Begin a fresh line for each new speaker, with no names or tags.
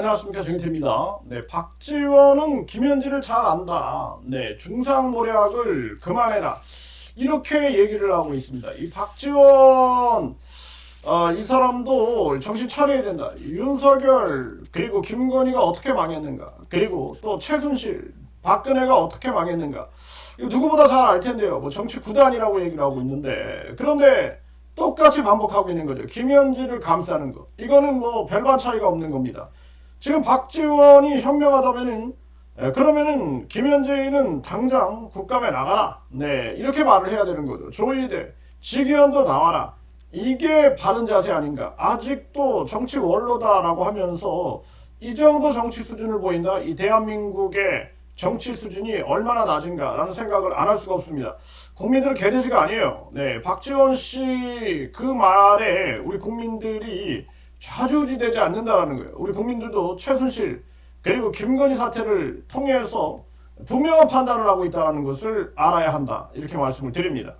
안녕하십니까 정인태입니다. 네, 박지원은 김현지를 잘 안다. 네, 중상모략을 그만해라. 이렇게 얘기를 하고 있습니다. 이 박지원 어, 이 사람도 정신 차려야 된다. 윤석열 그리고 김건희가 어떻게 망했는가. 그리고 또 최순실, 박근혜가 어떻게 망했는가. 이거 누구보다 잘 알 텐데요. 뭐 정치 구단이라고 얘기를 하고 있는데 그런데 똑같이 반복하고 있는 거죠. 김현지를 감싸는 거. 이거는 뭐 별반 차이가 없는 겁니다. 지금 박지원이 현명하다면은 에, 그러면은 김현재는 당장 국감에 나가라. 네 이렇게 말을 해야 되는 거죠. 조희대, 지기현도 나와라. 이게 바른 자세 아닌가? 아직도 정치 원로다라고 하면서 이 정도 정치 수준을 보인다. 이 대한민국의 정치 수준이 얼마나 낮은가라는 생각을 안 할 수가 없습니다. 국민들은 개돼지가 아니에요. 네, 박지원 씨 그 말에 우리 국민들이 좌지우지되지 않는다라는 거예요. 우리 국민들도 최순실 그리고 김건희 사태를 통해서 분명한 판단을 하고 있다는 것을 알아야 한다. 이렇게 말씀을 드립니다.